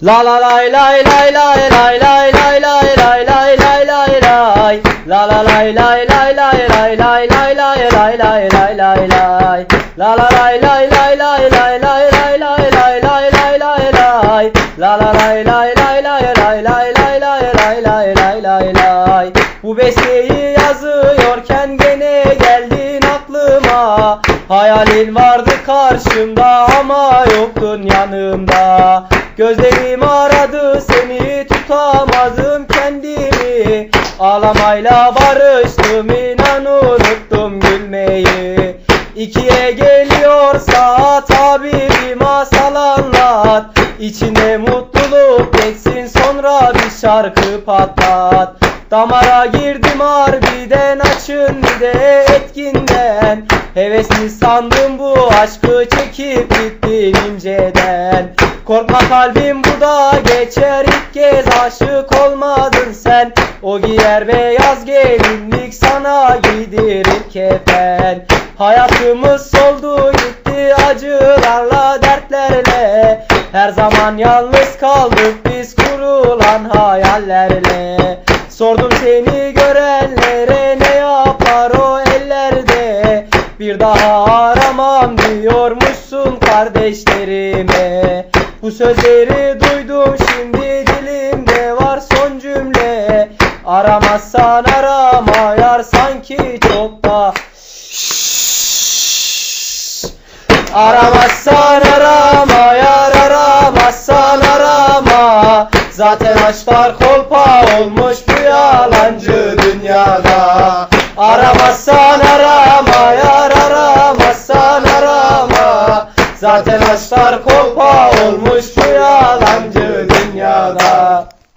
La la lay lay lay lay lay lay lay lay lay lay lay lay lay La la lay lay lay lay lay lay lay lay lay lay lay lay lay La la lay lay lay lay lay lay lay lay lay lay lay lay lay La la lay lay lay lay lay lay lay lay lay lay lay lay lay Bu besteyi yazıyorken gene geldin aklıma Hayalin vardı karşımda ama yoktun yanımda Gözlerim aradı seni tutamadım kendimi. Ağlamayla barıştım inan unuttum gülmeyi. İkiye geliyor saat abi masal anlat. İçinde mutluluk geçsin sonra bir şarkı patlat. Damara girdim harbiden açın bir de etkinden Hevesli sandım bu aşkı çekip gittin inceden. Korkma kalbim bu da geçer ilk kez aşık olmadın sen. O giyer beyaz gelinlik sana giydirir kefen. Hayatımız soldu gitti acılarla dertlerle. Her zaman yalnız kaldık biz kurulan hayallerle. Sordum seni görenlere Bir daha aramam diyormuşsun kardeşlerime. Bu sözleri duydum şimdi dilimde var son cümle. Aramazsan arama yar sanki çok da Aramazsan arama yar aramazsan arama. Zaten aşklar kolpa olmuş bu yalancı dünyada. Aramazsan arama Zaten aşklar kolpa olmuş bu yalancı dünyada.